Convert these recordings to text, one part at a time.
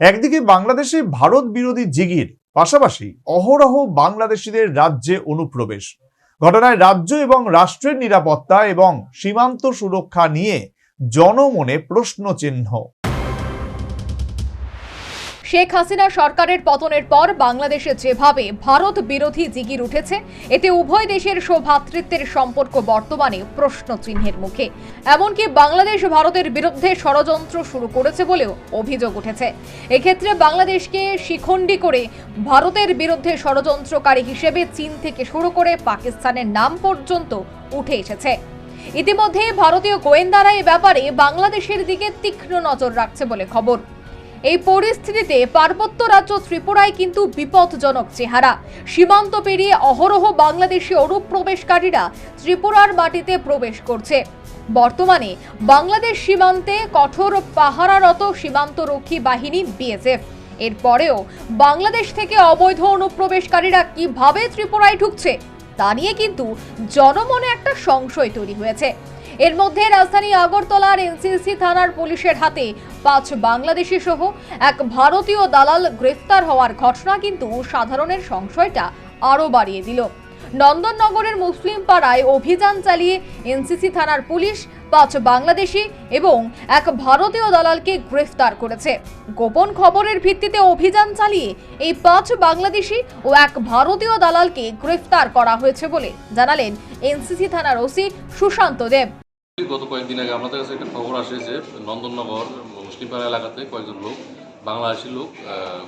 একদিকে বাংলাদেশে ভারত বিরোধী জিগির, পাশাপাশি অহরহ বাংলাদেশিদের রাজ্যে অনুপ্রবেশ। ঘটনায় রাজ্য এবং রাষ্ট্রের নিরাপত্তা এবং সীমান্ত সুরক্ষা নিয়ে জনমনে প্রশ্নচিহ্ন। শেখ হাসিনা সরকারের পতনের পর বাংলাদেশে যেভাবে ভারত বিরোধী জিগির উঠেছে, এতে উভয় দেশের সৌভ্রাতৃত্বের সম্পর্ক বর্তমানে প্রশ্ন চিহ্নের মুখে। এমনকি বাংলাদেশ ভারতের বিরুদ্ধে ষড়যন্ত্র শুরু করেছে বলেও অভিযোগ উঠেছে। এক্ষেত্রে বাংলাদেশকে শিখণ্ডী করে ভারতের বিরুদ্ধে ষড়যন্ত্রকারী হিসেবে চীন থেকে শুরু করে পাকিস্তানের নাম পর্যন্ত উঠে এসেছে। ইতিমধ্যে ভারতীয় গোয়েন্দারা এ ব্যাপারে বাংলাদেশের দিকে তীক্ষ্ণ নজর রাখছে বলে খবর। এই পরিস্থিতিতে পার্বত্য রাজ্য ত্রিপুরায় কিন্তু বিপদজনক চেহারা। সীমান্ত পেরিয়ে অহরহ বাংলাদেশি অনুপ্রবেশকারীরা ত্রিপুরার মাটিতে প্রবেশ করছে। বর্তমানে বাংলাদেশ সীমান্তে কঠোর পাহারারত সীমান্তরক্ষী বাহিনী বিএসএফ। এরপরেও বাংলাদেশ থেকে অবৈধ অনুপ্রবেশকারীরা কীভাবে ত্রিপুরায় ঢুকছে, তা নিয়ে কিন্তু জনমনে একটা সংশয় তৈরি হয়েছে। এর মধ্যে রাজধানী আগরতলার এনসিসি থানার পুলিশের হাতে পাঁচ বাংলাদেশি সহ এক ভারতীয় দালাল গ্রেফতার হওয়ার ঘটনা কিন্তু সাধারণের সংশয়টা আরও বাড়িয়ে দিল। নন্দননগরের মুসলিম পাড়ায় অভিযান চালিয়ে এনসিসি থানার পুলিশ পাঁচ বাংলাদেশি এবং এক ভারতীয় দালালকে গ্রেফতার করেছে। গোপন খবরের ভিত্তিতে অভিযান চালিয়ে এই পাঁচ বাংলাদেশি ও এক ভারতীয় দালালকে গ্রেফতার করা হয়েছে বলে জানালেন এনসিসি থানার ওসি সুশান্ত দেব। গত কয়েকদিন আগে আমাদের কাছে একটা খবর আসে যে নন্দননগর, মুসলিমপাড়া এলাকাতে কয়েকজন লোক, বাংলাদেশি লোক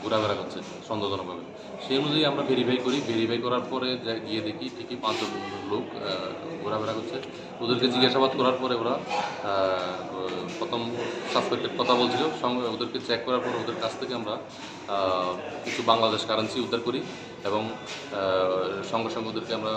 ঘোরাফেরা করছে সন্দেহজনকভাবে। সেই অনুযায়ী আমরা ভেরিফাই করি। ভেরিফাই করার পরে গিয়ে দেখি ঠিকই পাঁচজন লোক ঘোরাফেরা করছে। ওদেরকে জিজ্ঞাসাবাদ করার পরে ওরা প্রথম সাসপেক্টেড কথা বলছিল। সঙ্গে ওদেরকে চেক করার পরে ওদের কাছ থেকে আমরা কিছু বাংলাদেশ কারেন্সি উদ্ধার করি। এবং সঙ্গে সঙ্গে ওদেরকে আমরা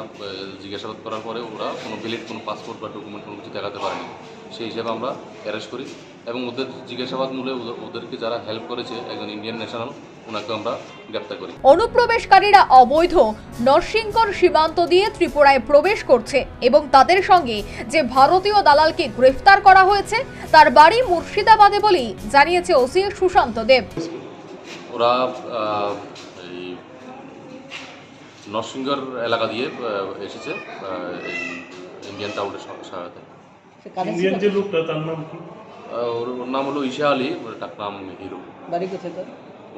জিজ্ঞাসাবাদ করার পরে ওরা কোনো ভ্যালিড কোনো পাসপোর্ট বা ডকুমেন্ট কোনো কিছু দেখাতে পারেনি। সেই হিসাবে আমরা অ্যারেস্ট করি এবং ওদের জিজ্ঞাসাবাদ মূলে ওদের- ওদেরকে যারা হেল্প করেছে একজন ইন্ডিয়ান ন্যাশনাল ওনাকে আমরা গ্রেপ্তার করি। অনুপ্রবেশকারীরা অবৈধ নরসিংকর সীমান্ত দিয়ে ত্রিপুরায় প্রবেশ করছে এবং তাদের সঙ্গে যে ভারতীয় দালালকে গ্রেফতার করা হয়েছে তার বাড়ি মুর্শিদাবাদে বলেই জানিয়েছে ওসি সুশান্ত দেব। ওরা নরসিংগড় এলাকা দিয়ে এসেছে ইন্ডিয়ান টাউনের সহায়তায়। ইন্ডিয়ান যে লোকটা তার নাম কি? ওর ওর নাম হলো ঈশা আলী ওর ডাক নাম হিরো। বাড়ি কোথায় তার?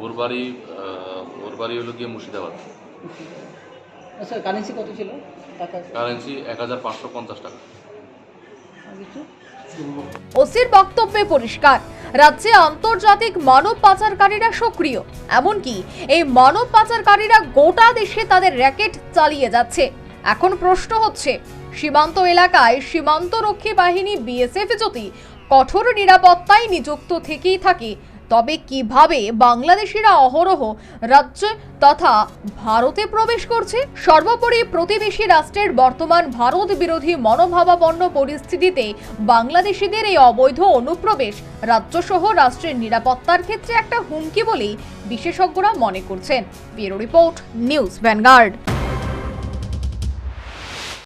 ওর বাড়ি ওর বাড়ি হলো গিয়ে মুর্শিদাবাদ। আচ্ছা কারেন্সি কত ছিল? টাকা? কারেন্সি এক হাজার পাঁচশো পঞ্চাশ টাকা। ওসির বক্তব্যে পরিষ্কার। রাজ্যে আন্তর্জাতিক মানব পাচারকারীরা সক্রিয়। এমনকি এই মানব পাচারকারীরা গোটা দেশে তাদের র্যাকেট চালিয়ে যাচ্ছে। এখন প্রশ্ন হচ্ছে, সীমান্ত এলাকায় সীমান্তরক্ষী বাহিনী বিএসএফ যদি কঠোর নিরাপত্তায় নিযুক্ত থেকেই থাকে তবে কীভাবে বাংলাদেশিরা অহরহ রাজ্য তথা ভারতে প্রবেশ করছে? সর্বোপরি প্রতিবেশী রাষ্ট্রের বর্তমান ভারত বিরোধী মনোভাবাপন্ন পরিস্থিতিতে বাংলাদেশিদের এই অবৈধ অনুপ্রবেশ রাজ্যসহ রাষ্ট্রের নিরাপত্তার ক্ষেত্রে একটা হুমকি বলেই বিশেষজ্ঞরা মনে করছেন। Bureau report, news vanguard.